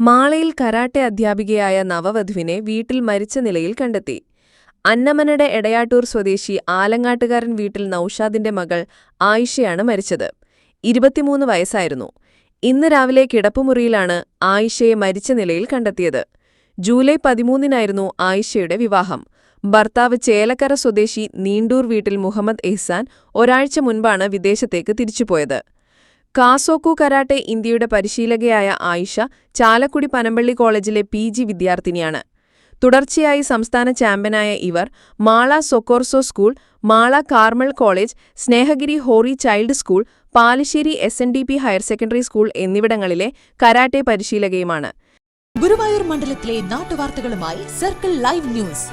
മാളയിൽ karate അധ്യാപികയായ നവവധുവിനെ വീട്ടിൽ മരിച്ച നിലയിൽ കണ്ടെത്തി. അന്നമനയുടെ എടയാട്ടൂർ സ്വദേശി ആലങ്ങാട്ടുകാരൻ വീട്ടിൽ നൌഷാദിന്റെ മകൾ ആയിഷയാണ് മരിച്ചത്. ഇരുപത്തിമൂന്ന് വയസ്സായിരുന്നു. ഇന്ന് രാവിലെ കിടപ്പുമുറിയിലാണ് ആയിഷയെ മരിച്ച നിലയിൽ കണ്ടെത്തിയത്. ജൂലൈ പതിമൂന്നിനായിരുന്നു ആയിഷയുടെ വിവാഹം. ഭർത്താവ് ചേലക്കര സ്വദേശി നീണ്ടൂർ വീട്ടിൽ മുഹമ്മദ് എഹ്സാൻ ഒരാഴ്ച മുൻപാണ് വിദേശത്തേക്ക് തിരിച്ചുപോയത്. കാസോക്കു കരാട്ടെ ഇന്ത്യയുടെ പരിശീലകയായ ആയിഷ ചാലക്കുടി പനമ്പള്ളി കോളേജിലെ പി ജി വിദ്യാർത്ഥിനിയാണ്. തുടർച്ചയായി സംസ്ഥാന ചാമ്പ്യനായ ഇവർ Mala Socorro school Mala Carmel college Snehagiri holy child school Palassery S N D P higher secondary school എന്നിവിടങ്ങളിലെ കരാട്ടെ പരിശീലകയുമാണ്. ഗുരുവായൂർ മണ്ഡലത്തിലെ നാട്ടുവാർത്തകളുമായി സർക്കിൾ ലൈവ് ന്യൂസ്.